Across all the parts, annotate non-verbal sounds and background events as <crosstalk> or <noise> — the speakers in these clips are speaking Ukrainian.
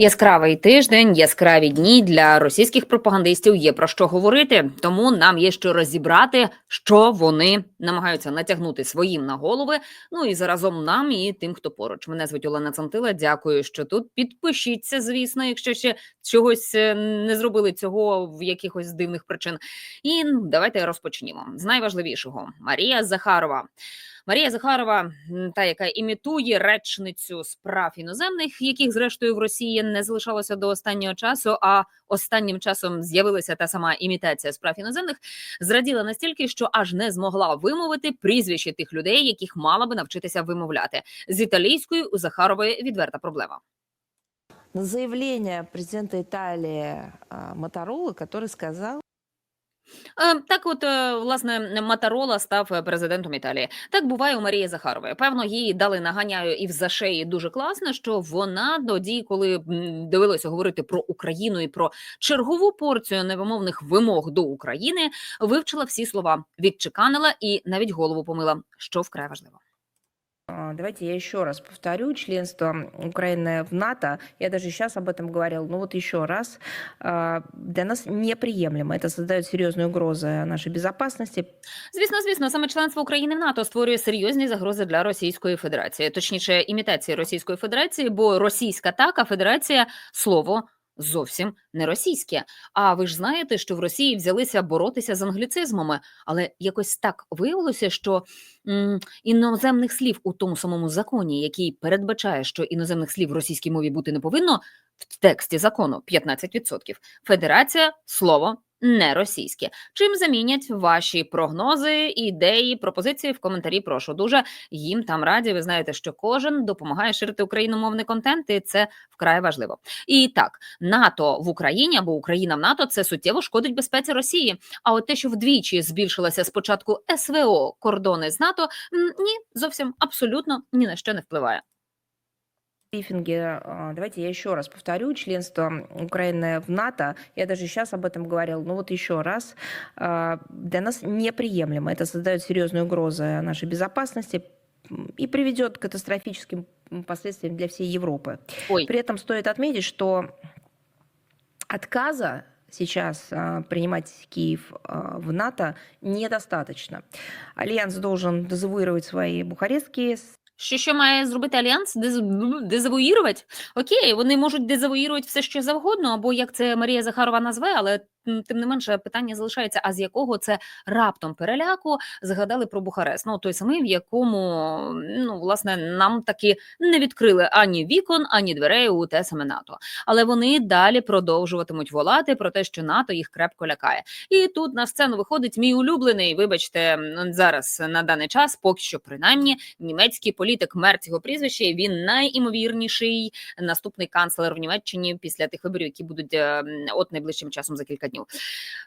Яскравий тиждень, яскраві дні для російських пропагандистів є про що говорити, тому нам є що розібрати, що вони намагаються натягнути своїм на голови. Ну і заразом нам і тим, хто поруч. Мене звуть Олена Цантила. Дякую, що тут. Підпишіться, звісно, якщо ще чогось е, не зробили цього в якихось дивних причин. І давайте розпочнімо з найважливішого. Марія Захарова. Марія Захарова, та яка імітує речницю справ іноземних, яких зрештою в Росії не залишалося до останнього часу. А останнім часом з'явилася та сама імітація справ іноземних, зраділа настільки, що аж не змогла вимовити прізвище тих людей, яких мала би навчитися вимовляти. З італійською у Захарової відверта проблема. на заявление президента Италии Моторолы, который сказал, Так, от е, власне Матарола став президентом Італії. Так буває у Марії Захарової. Певно, їй дали наганяю і в зашеї дуже класно, що вона тоді, коли дивилася говорити про Україну і про чергову порцію невимовних вимог до України, вивчила всі слова, відчеканила і навіть голову помила, що вкрай важливо. а, давайте я еще раз повторю, членство Украины в НАТО, я даже сейчас об этом говорил, но вот еще раз, а, для нас неприемлемо. Это создает серьезную угрозу нашей безопасности, Звісно, звісно, саме членство України в НАТО створює серйозні загрози для Російської Федерації, точніше, імітації Російської Федерації, бо російська так, а Федерація слово зовсім не російське. А ви ж знаєте, що в Росії взялися боротися з англіцизмами, але якось так виявилося, що м, іноземних слів у тому самому законі, який передбачає, що іноземних слів в російській мові бути не повинно, в тексті закону 15%. Федерація слово не російське. Чим замінять ваші прогнози, ідеї, пропозиції в коментарі? Прошу дуже їм там раді. Ви знаєте, що кожен допомагає ширити україномовний контент, і це вкрай важливо. І так, НАТО в Україні або Україна в НАТО це суттєво шкодить безпеці Росії. А от те, що вдвічі збільшилося спочатку СВО кордони з НАТО, ні, зовсім абсолютно ні на що не впливає. Брифинге, а, давайте я еще раз повторю, членство Украины в НАТО, я даже сейчас об этом говорил, но вот еще раз, а, для нас неприемлемо. Это создает серьезную угрозу нашей безопасности и приведет к катастрофическим последствиям для всей Европы. Ой, При этом стоит отметить, что отказа сейчас а, принимать Киев а, в НАТО недостаточно. Альянс должен дезавуировать свои бухарестские Що, що має зробити альянс? Дез- Дезавуїрувати? Окей, вони можуть дезавуїрувати все, що завгодно, або як це Марія Захарова назве, але тим не менше питання залишається: а з якого це раптом переляку згадали про Бухарест? Ну той самий, в якому ну власне нам таки не відкрили ані вікон, ані дверей у те саме НАТО. Але вони далі продовжуватимуть волати про те, що НАТО їх крепко лякає. І тут на сцену виходить мій улюблений. Вибачте, зараз на даний час, поки що принаймні німецький політик Мерц його прізвище. Він найімовірніший наступний канцлер в Німеччині після тих виборів, які будуть е, от найближчим часом за кілька днів.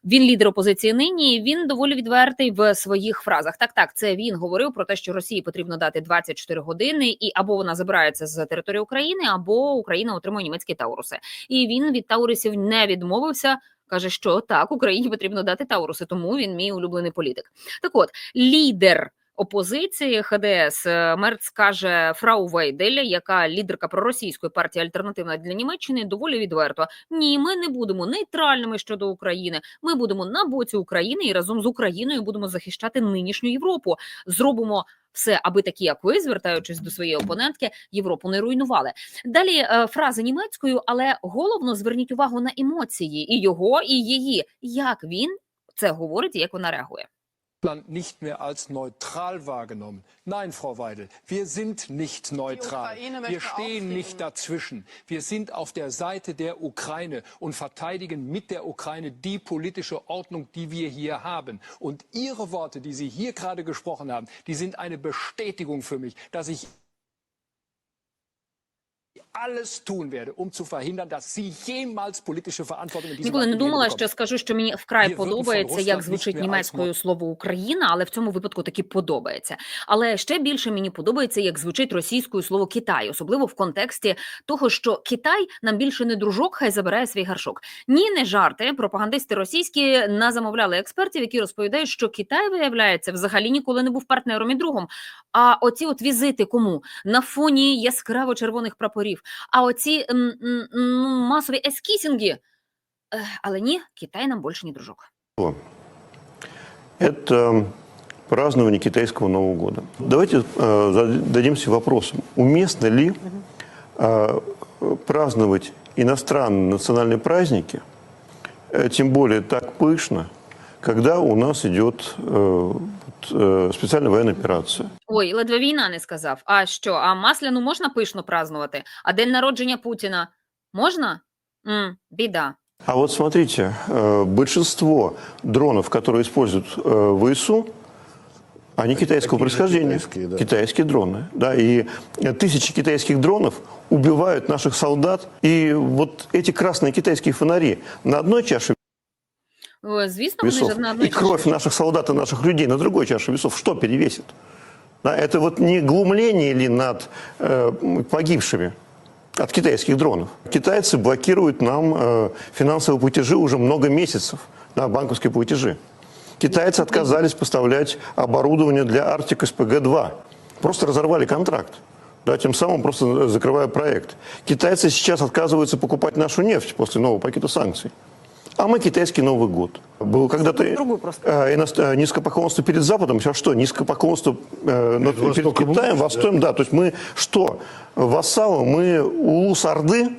Він лідер опозиції нині. Він доволі відвертий в своїх фразах. Так, так, це він говорив про те, що Росії потрібно дати 24 години, і або вона забирається з території України, або Україна отримує німецькі тауруси. І він від таурусів не відмовився. Каже, що так, Україні потрібно дати тауруси, тому він мій улюблений політик. Так от, лідер опозиції ХДС е, Мерц каже Фрау Вейдель, яка лідерка проросійської партії Альтернативна для Німеччини, доволі відверто. Ні, ми не будемо нейтральними щодо України. Ми будемо на боці України і разом з Україною будемо захищати нинішню Європу. Зробимо. Все, аби такі, як ви, звертаючись до своєї опонентки, Європу не руйнували. Далі е, фрази німецькою, але головно зверніть увагу на емоції і його, і її. Як він це говорить, і як вона реагує. Land nicht mehr als neutral wahrgenommen. Nein, Frau Weidel, wir sind nicht neutral. Wir stehen nicht dazwischen. Wir sind auf der Seite der Ukraine und verteidigen mit der Ukraine die politische Ordnung, die wir hier haben. Und Ihre Worte, die Sie hier gerade gesprochen haben, die sind eine Bestätigung für mich, dass ich alles tun werde, um zu verhindern, dass Sie jemals politische Verantwortung in diesem Ніколи не думала, що скажу, що мені вкрай подобається, як звучить німецькою слово Україна, але в цьому випадку таки подобається. Але ще більше мені подобається, як звучить російською слово Китай, особливо в контексті того, що Китай нам більше не дружок, хай забирає свій гаршок. Ні, не жарти. Пропагандисти російські назамовляли експертів, які розповідають, що Китай виявляється взагалі ніколи не був партнером і другом. А оці от візити кому на фоні яскраво червоних прапорів А оці м, м, ну, масові ескісінги. Ех, Але ні, Китай нам більше не дружок. Это празднование китайского Нового года. Давайте э, зададимся вопросом, уместно ли э, праздновать иностранные национальные праздники, э, тем более так пышно, когда у нас идет э, вот, э, специальная военная операция. Ой, ледве війна не сказав. А що? А масляну можна пишно празднувати? А день народження Путіна можна? М, біда. А вот смотрите, э, большинство дронов, которые используют э, ВСУ, они китайского Такие же происхождения. китайские, да. Китайские дроны. Да, и э, тысячи китайских дронов убивают наших солдат. И вот эти красные китайские фонари на одной чаше О, Звісно, вони весов ж на и одній кровь чаші. наших солдат и наших людей на другой чаше весов, что перевесит? Да, это вот не глумление ли над э, погибшими от китайских дронов? Китайцы блокируют нам э, финансовые платежи уже много месяцев, да, банковские платежи. Китайцы отказались поставлять оборудование для Арктик СПГ-2. Просто разорвали контракт. Да, тем самым просто закрывая проект. Китайцы сейчас отказываются покупать нашу нефть после нового пакета санкций. А мы китайский Новый год. Был когда-то другой просто. э, иност- э, низкопоклонство перед Западом, сейчас что? Низкопоклонство э, над- перед, Востоком Китаем, лучше, Востоком, да. То есть мы что? Вассалы, мы улус Орды,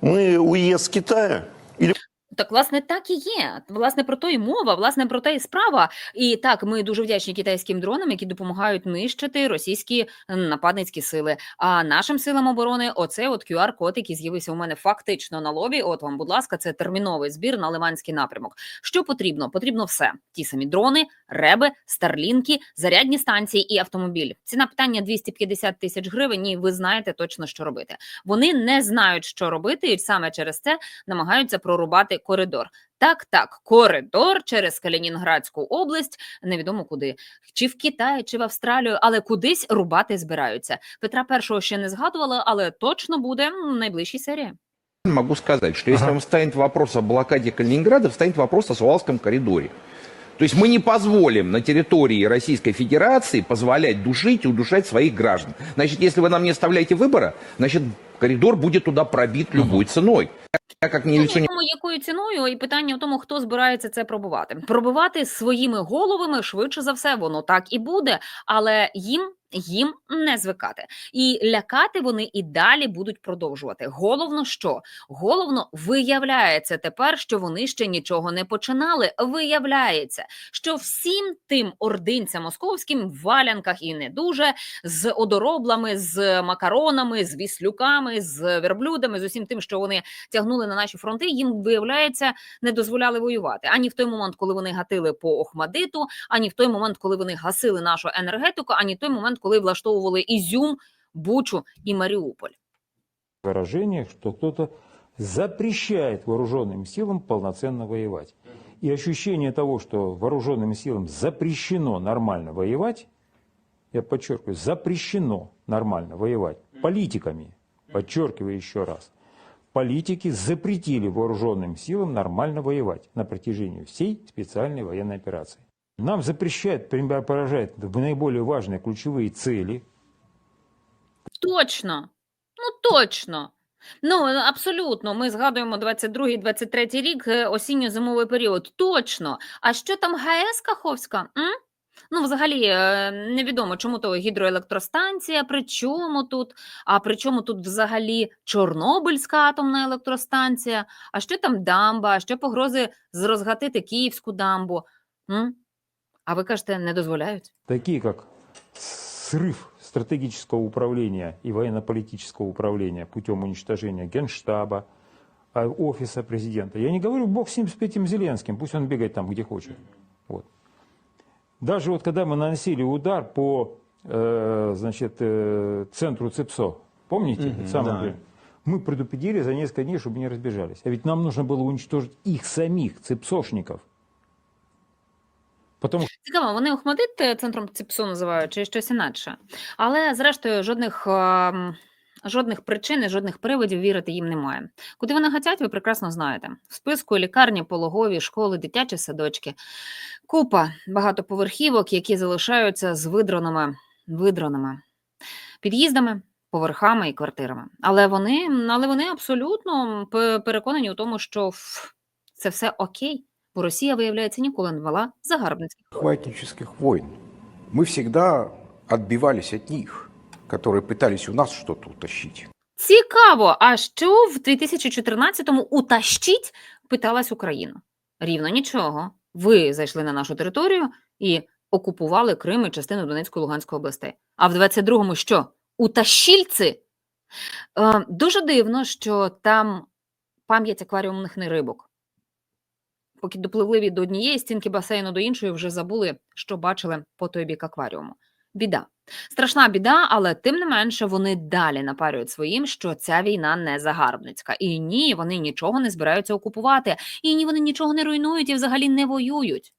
мы уезд Китая? Или Так, власне, так і є. Власне, про то і мова, власне, про те і справа. І так, ми дуже вдячні китайським дронам, які допомагають нищити російські нападницькі сили. А нашим силам оборони, оце от QR-код, який з'явився у мене фактично на лобі. От вам, будь ласка, це терміновий збір на Лиманський напрямок. Що потрібно? Потрібно все: ті самі дрони, реби, старлінки, зарядні станції і автомобіль. Ціна питання 250 тисяч гривень. І ви знаєте точно, що робити. Вони не знають, що робити, і саме через це намагаються прорубати коридор. Так, так, коридор через Калінінградську область, невідомо куди, чи в Китай, чи в Австралію, але кудись рубати збираються. Петра І ще не згадувала, але точно буде м, в найближчій серії. Могу сказать, что если вам станет вопрос о блокаде Калининграда, встанет вопрос о Сувалском коридоре. То есть мы не позволим на территории Российской Федерации позволять душить и удушать своих граждан. Значит, если вы нам не оставляете выбора, значит, коридор будет туда пробит любой ценой. Я как не лицо Ну, тому якою ціною, і питання в тому, хто збирається це пробувати. Пробувати своїми головами швидше за все, воно так і буде, але їм. Їм не звикати і лякати вони і далі будуть продовжувати. Головно, що головно виявляється тепер, що вони ще нічого не починали. Виявляється, що всім тим ординцям московським в валянках і не дуже з одороблами, з макаронами, з віслюками, з верблюдами, з усім тим, що вони тягнули на наші фронти, їм виявляється, не дозволяли воювати ані в той момент, коли вони гатили по Охмадиту, ані в той момент, коли вони гасили нашу енергетику, ані в той момент, коли влаштовували Ізюм, Бучу і Маріуполь. выражение, что кто-то запрещает вооруженным силам полноценно воевать. И ощущение того, что вооруженным силам запрещено нормально воевать, я подчеркиваю, запрещено нормально воевать политиками, подчеркиваю еще раз, политики запретили вооруженным силам нормально воевать на протяжении всей специальной военной операции. Нам запрещают поражать наиболее важные ключевые цели, Точно, ну точно. Ну абсолютно. Ми згадуємо 22-23 рік, е, осінньо-зимовий період. Точно. А що там ГАЕС Каховська? М? Ну, взагалі, е, невідомо, чому то гідроелектростанція, при чому тут, а при чому тут взагалі Чорнобильська атомна електростанція, а що там дамба, а що погрози розгатити Київську дамбу? М? А ви кажете, не дозволяють? такие как срыв стратегического управления и военно-политического управления путем уничтожения Генштаба, а, офиса президента. Я не говорю, бог с ним, с этим Зеленским, пусть он бегает там, где хочет. Вот. Даже вот когда мы наносили удар по э, значит, э, центру ЦИПСО, помните, этот самый да. блин, мы предупредили за несколько дней, чтобы не разбежались. А ведь нам нужно было уничтожить их самих, ципсошников. Потому Цікаво, вони Охмадит е, центром ЦИПСу називають чи щось інакше. Але зрештою жодних, ем, жодних причин, жодних приводів вірити їм немає. Куди вони гатять, ви прекрасно знаєте. В списку лікарні, пологові, школи, дитячі садочки. Купа багатоповерхівок, які залишаються з видраними, видраними під'їздами, поверхами і квартирами. Але вони, але вони абсолютно пе- переконані у тому, що це все окей, бо Росія, виявляється, ніколи не вела загарбницьких. захватнических войн. Мы всегда отбивались от них, которые пытались у нас что-то утащить. Цікаво, а що в 2014-му утащить, питалась Україна. Рівно нічого. Ви зайшли на нашу територію і окупували Крим і частину Донецької Луганської областей. А в 22-му що? Утащільці? Е, дуже дивно, що там пам'ять акваріумних рибок. Поки допливли від однієї стінки басейну до іншої, вже забули, що бачили по той бік акваріуму. Біда. Страшна біда, але тим не менше вони далі напарюють своїм, що ця війна не загарбницька. І ні, вони нічого не збираються окупувати, і ні, вони нічого не руйнують і взагалі не воюють.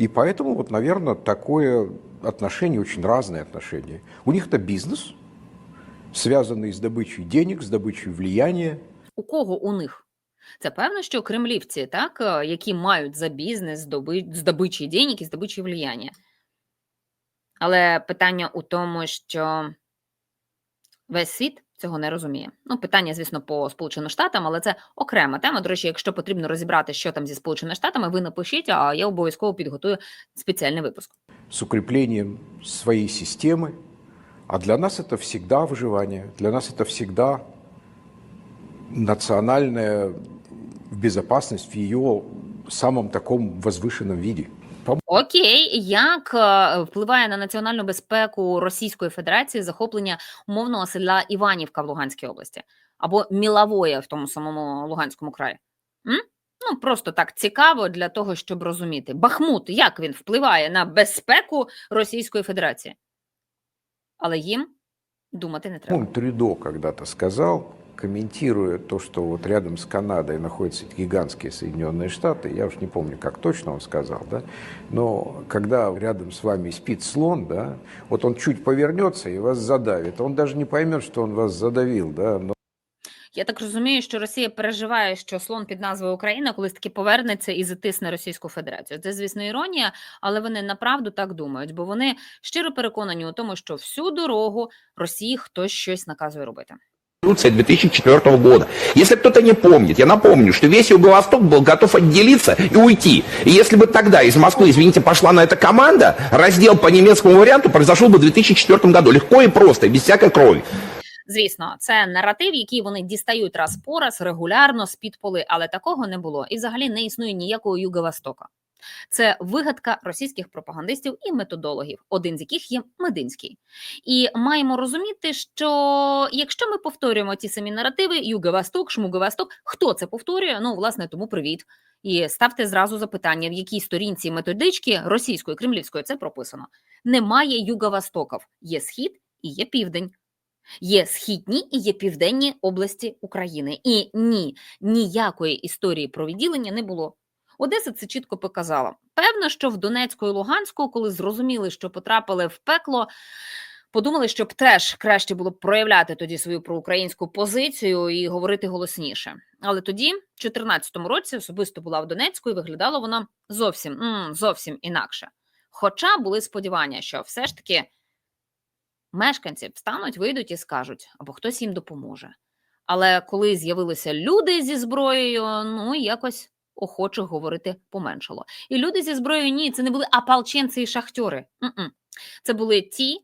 И поэтому, вот, наверное, такое отношение, очень разные отношения. У них это бизнес, связанный с добычей денег, с добычей влияния. У кого у них? Це певно, що кремлівці, так, е, які мають за бізнес здоби... здобичі денег і здобичі влияння. Але питання у тому, що весь світ цього не розуміє. Ну, питання, звісно, по Сполученим Штатам, але це окрема тема. До речі, якщо потрібно розібрати, що там зі Сполученими Штатами, ви напишіть, а я обов'язково підготую спеціальний випуск. с укреплением своей системы. А для нас это всегда выживание, для нас это всегда национальная безопасность в ее самом таком возвышенном виде. Окей, як е, впливає на національну безпеку Російської Федерації захоплення умовного села Іванівка в Луганській області або Міловоє в тому самому Луганському краї? М? Ну просто так цікаво для того, щоб розуміти. Бахмут, як він впливає на безпеку Російської Федерації? Але їм думати не треба. Он Трюдо когда-то сказал, комментируя то, что вот рядом с Канадой находятся гигантские Соединенные Штаты, я уж не помню, как точно он сказал, да, но когда рядом с вами спит слон, да, вот он чуть повернется и вас задавит, он даже не поймет, что он вас задавил, да, но Я так розумію, що Росія переживає, що слон під назвою Україна колись таки повернеться і затисне Російську Федерацію. Це, звісно, іронія, але вони направду так думають, бо вони щиро переконані у тому, що всю дорогу Росії хтось щось наказує робити. Конституция 2004 года. Если кто-то не помнит, я напомню, что весь Юго-Восток был готов отделиться и уйти. И если бы тогда из Москвы, извините, пошла на это команда, раздел по немецкому варианту произошел бы в 2004 году. Легко и просто, без всякой крови. Звісно, це наратив, який вони дістають раз по раз регулярно з під поли, але такого не було. І взагалі не існує ніякого Юго-Востока. це вигадка російських пропагандистів і методологів, один з яких є Мединський. І маємо розуміти, що якщо ми повторюємо ті самі наративи, Юго-Восток, Шмуго-Восток, хто це повторює? Ну, власне, тому привіт. І ставте зразу запитання, в якій сторінці методички російської, кремлівської це прописано. Немає Юго-Востоків, є схід і є південь. Є східні і є південні області України. І ні, ніякої історії про відділення не було. Одеса це чітко показала. Певно, що в Донецьку і Луганську, коли зрозуміли, що потрапили в пекло, подумали, щоб теж краще було б проявляти тоді свою проукраїнську позицію і говорити голосніше. Але тоді, в 2014 році, особисто була в Донецьку і виглядало воно зовсім, зовсім інакше. Хоча були сподівання, що все ж таки мешканці встануть, вийдуть і скажуть, або хтось їм допоможе. Але коли з'явилися люди зі зброєю, ну якось охочих говорити поменшало. І люди зі зброєю ні, це не були ополченці і шахтери. Це були ті,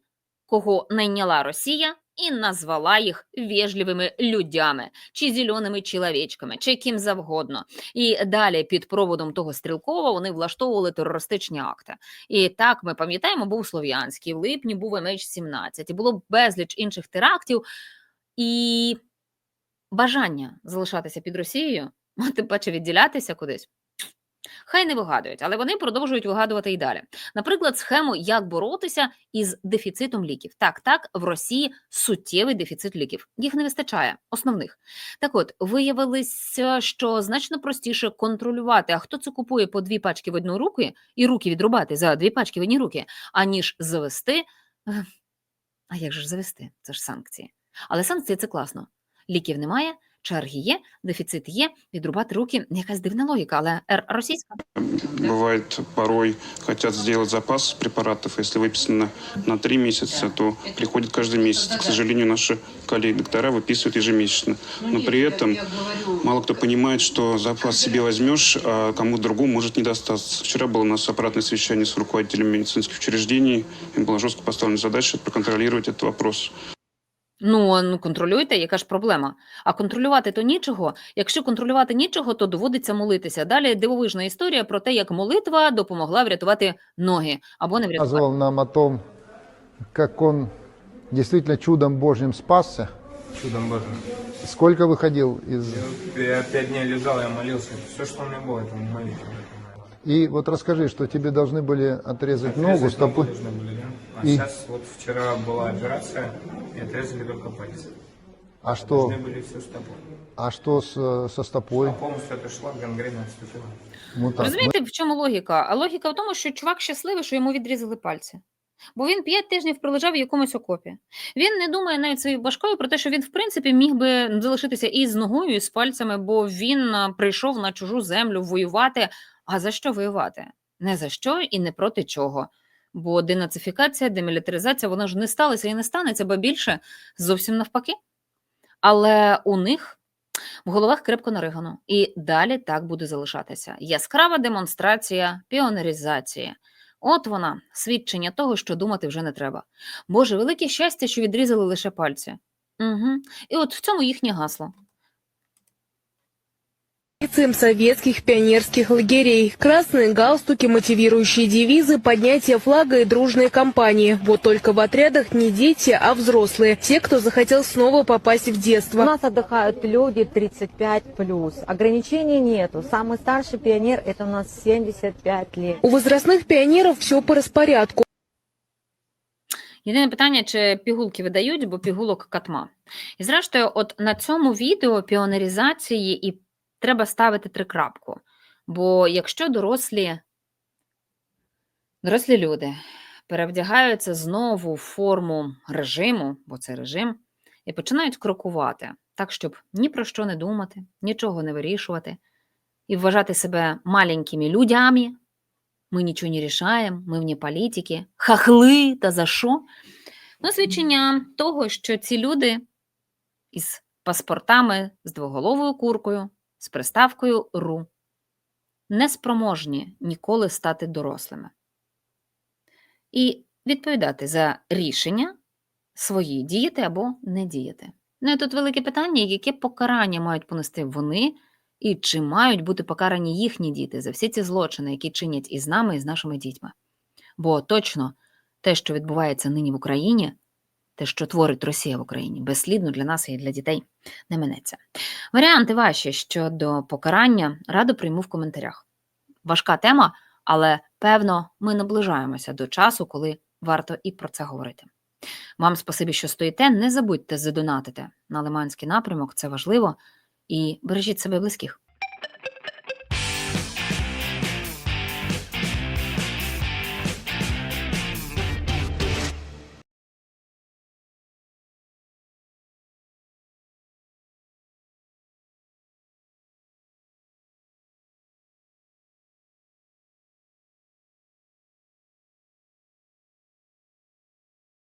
кого найняла Росія і назвала їх вежливими людями, чи зеленими чоловічками, чи ким завгодно. І далі під проводом того Стрілкова вони влаштовували терористичні акти. І так ми пам'ятаємо, був Слов'янський, в липні був MH17, і було безліч інших терактів. І бажання залишатися під Росією, <laughs> тим паче відділятися кудись. Хай не вигадують, але вони продовжують вигадувати і далі. Наприклад, схему, як боротися із дефіцитом ліків. Так, так, в Росії суттєвий дефіцит ліків. Їх не вистачає, основних. Так от, виявилося, що значно простіше контролювати, а хто це купує по дві пачки в одну руку і руки відрубати за дві пачки в одні руки, аніж завести. А як же завести? Це ж санкції. Але санкції це класно. Ліків немає, черги є, дефіцит є, відрубати руки якась дивна логіка, але р- російська. Бывает, порой хотят сделать запас препаратов. Если выписано на три месяца, то приходит каждый месяц. К сожалению, наши коллеги-доктора выписывают ежемесячно. Но при этом мало кто понимает, что запас себе возьмешь, а кому другому может не достаться. Вчера было у нас аппаратное совещание с руководителями медицинских учреждений. Им была жестко поставлена задача проконтролировать этот вопрос. Ну, а, ну контролюйте, яка ж проблема? А контролювати то нічого. Якщо контролювати нічого, то доводиться молитися. Далі дивовижна історія про те, як молитва допомогла врятувати ноги або не врятувати. рассказывал нам о том, как он действительно чудом Божьим спасся. Чудом Божьим. Сколько выходил из... Я пять дней лежал, я молился. Все, что у меня было, это молитва. И вот расскажи, что тебе должны были отрезать ногу, Отрезать стопу. ногу должны были, да? А И- сейчас вот вчера была операция, и отрезали только пальцы. А что, Должны были всю стопу. а что с, э, со стопой? А полностью отошла, гангрена отступила. Вот так. Розумієте, в чому логіка? А логіка в тому, що чувак щасливий, що йому відрізали пальці. Бо він п'ять тижнів пролежав в якомусь окопі. Він не думає навіть своєю башкою про те, що він, в принципі, міг би залишитися і з ногою, і з пальцями, бо він а, прийшов на чужу землю воювати. А за що воювати? Не за що і не проти чого. Бо денацифікація, демілітаризація, вона ж не сталася і не станеться, бо більше зовсім навпаки. Але у них в головах крепко наригано. І далі так буде залишатися. Яскрава демонстрація піонеризації. От вона, свідчення того, що думати вже не треба. Боже, велике щастя, що відрізали лише пальці. Угу. І от в цьому їхнє гасло. Лицам советских пионерских лагерей. Красные галстуки, мотивирующие девизы, поднятие флага и дружные компании. Вот только в отрядах не дети, а взрослые. Те, кто захотел снова попасть в У детство. нас отдыхают люди 35 плюс. Ограничений нету. Самый старший пионер это у нас 75 лет. У возрастных пионеров все по распорядку. Єдине питання, чи пігулки видають, бо пігулок катма. І зрештою, от на цьому відео піонеризації і треба ставити трикрапку. Бо якщо дорослі, дорослі люди перевдягаються знову в форму режиму, бо це режим, і починають крокувати так, щоб ні про що не думати, нічого не вирішувати, і вважати себе маленькими людьми, ми нічого не рішаємо, ми вні політики, хахли та за що? Ну, свідчення того, що ці люди із паспортами, з двоголовою куркою, з приставкою РУ неспроможні ніколи стати дорослими і відповідати за рішення свої діяти або не діяти. Ну і тут велике питання, яке покарання мають понести вони, і чи мають бути покарані їхні діти за всі ці злочини, які чинять із нами, і з нашими дітьми. Бо точно те, що відбувається нині в Україні, те, що творить Росія в Україні, безслідно для нас і для дітей не минеться. Варіанти ваші щодо покарання радо прийму в коментарях. Важка тема, але певно, ми наближаємося до часу, коли варто і про це говорити. Вам спасибі, що стоїте. Не забудьте задонатити на Лиманський напрямок, це важливо. І бережіть себе близьких.